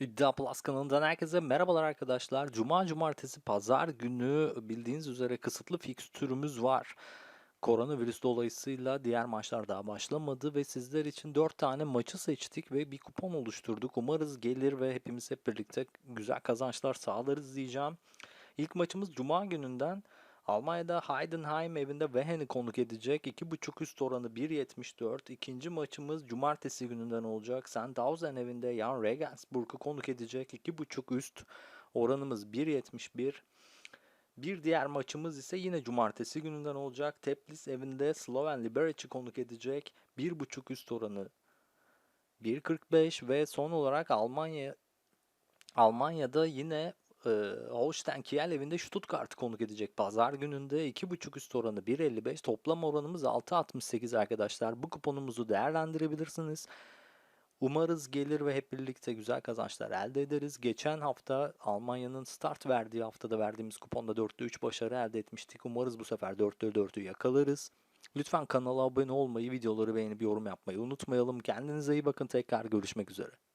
İddia Plus kanalından herkese merhabalar arkadaşlar. Cuma, cumartesi, pazar günü bildiğiniz üzere kısıtlı fikstürümüz var. Koronavirüs dolayısıyla diğer maçlar daha başlamadı ve sizler için 4 tane maçı seçtik ve bir kupon oluşturduk. Umarız gelir ve hepimiz hep birlikte güzel kazançlar sağlarız diyeceğim. İlk maçımız Cuma gününden Almanya'da Heidenheim evinde Wehen'i konuk edecek. 2.5 üst oranı 1.74. İkinci maçımız Cumartesi gününden olacak. Sandhausen evinde Jan Regensburg'u konuk edecek. 2.5 üst oranımız 1.71. Bir diğer maçımız ise yine Cumartesi gününden olacak. Teplis evinde Sloven Liberec'i konuk edecek. 1.5 üst oranı 1.45 ve son olarak Almanya Almanya'da yine e, Holstein Kiel evinde Stuttgart'ı konuk edecek. Pazar gününde 2.5 üst oranı 1.55. Toplam oranımız 6.68 arkadaşlar. Bu kuponumuzu değerlendirebilirsiniz. Umarız gelir ve hep birlikte güzel kazançlar elde ederiz. Geçen hafta Almanya'nın start verdiği haftada verdiğimiz kuponda 4'te 3 başarı elde etmiştik. Umarız bu sefer 4'te 4'ü yakalarız. Lütfen kanala abone olmayı, videoları beğenip yorum yapmayı unutmayalım. Kendinize iyi bakın. Tekrar görüşmek üzere.